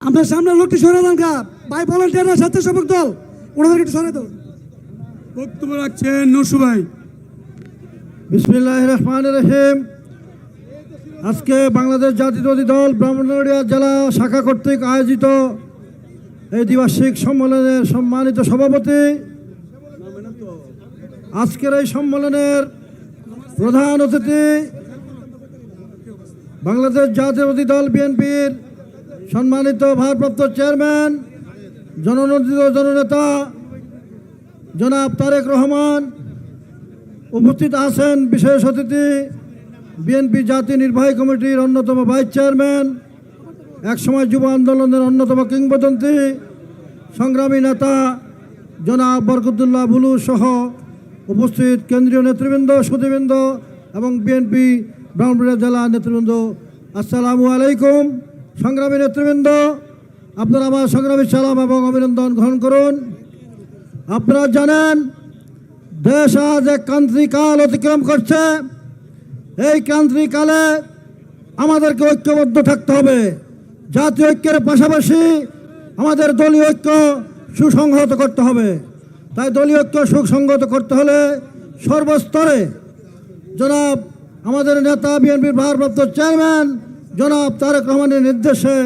আপনার সামনে লোকটি সরে দেন ভাই ভলান্টিয়াররা স্বেচ্ছাসেবক দল। ওনাদেরকে একটু সরে দাও। বক্তব্য রাখছেন নসু ভাই। বিসমিল্লাহ রহমান রহিম আজকে বাংলাদেশ জাতীয়তাবাদী দল ব্রাহ্মণবাড়িয়া জেলা শাখা কর্তৃক আয়োজিত এই দ্বিবার্ষিক সম্মেলনের সম্মানিত সভাপতি। আজকের এই সম্মেলনের প্রধান অতিথি বাংলাদেশ জাতীয়তাবাদী দল বিএনপির সম্মানিত ভারপ্রাপ্ত চেয়ারম্যান জননন্দিত জননেতা, জনাব তারেক রহমান, উপস্থিত আছেন বিশেষ অতিথি, বিএনপি জাতীয় নির্বাহী কমিটির অন্যতম ভাইস চেয়ারম্যান, একসময় যুব আন্দোলনের অন্যতম কিংবদন্তি, সংগ্রামী নেতা জনাব বরকতুল্লাহ বুলু সহ উপস্থিত কেন্দ্রীয় নেতৃবৃন্দ সুদীবৃন্দ এবং বিএনপি ব্রাহ্মণবাড়িয়া জেলা নেতৃবৃন্দ, আসসালামু আলাইকুম। সংগ্রামী নেতৃবৃন্দ, আপনারা আমার সংগ্রামী সালাম এবং অভিনন্দন গ্রহণ করুন। আপনারা জানেন, দেশ আজ এক ক্রান্তিকাল অতিক্রম করছে। এই ক্রান্তিকালে আমাদেরকে ঐক্যবদ্ধ থাকতে হবে। জাতীয় ঐক্যের পাশাপাশি আমাদের দলীয় ঐক্য সুসংহত করতে হবে। তাই দলীয় ঐক্য সুসংহত করতে হলে সর্বস্তরে জনাব আমাদের নেতা, বিএনপির ভারপ্রাপ্ত চেয়ারম্যান জনাব তারেক রহমানের নির্দেশে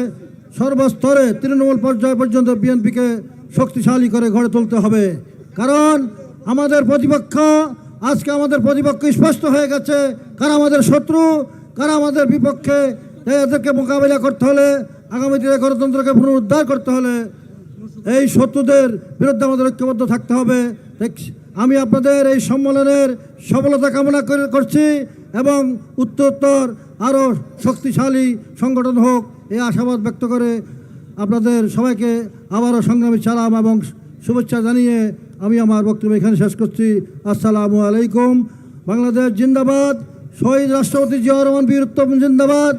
সর্বস্তরে তৃণমূল পর্যায় পর্যন্ত বিএনপিকে শক্তিশালী করে গড়ে তুলতে হবে। কারণ আমাদের প্রতিপক্ষ আজকে আমাদের প্রতিপক্ষ স্পষ্ট হয়ে গেছে, কারা আমাদের শত্রু, কারা আমাদের বিপক্ষে। এদেরকে মোকাবিলা করতে হলে, আগামী দিনে গণতন্ত্রকে পুনরুদ্ধার করতে হলে এই শত্রুদের বিরুদ্ধে আমাদের ঐক্যবদ্ধ থাকতে হবে। আমি আপনাদের এই সম্মেলনের সফলতা কামনা করে করছি। এবং উত্তরোত্তর আরও শক্তিশালী সংগঠন হোক এই আশাবাদ ব্যক্ত করে আপনাদের সবাইকে আবারও সংগ্রামী সালাম এবং শুভেচ্ছা জানিয়ে আমি আমার বক্তব্য এখানে শেষ করছি। আসসালামু আলাইকুম। বাংলাদেশ জিন্দাবাদ। শহীদ রাষ্ট্রপতি জিয়া রহমান, বীর উত্তম জিন্দাবাদ।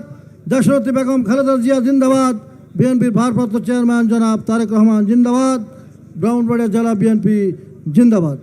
দেশরতী বেগম খালেদা জিয়া জিন্দাবাদ। বিএনপির ভারপ্রাপ্ত চেয়ারম্যান জনাব তারেক রহমান জিন্দাবাদ। ব্রাহ্মণবাড়িয়া জেলা বিএনপি জিন্দাবাদ।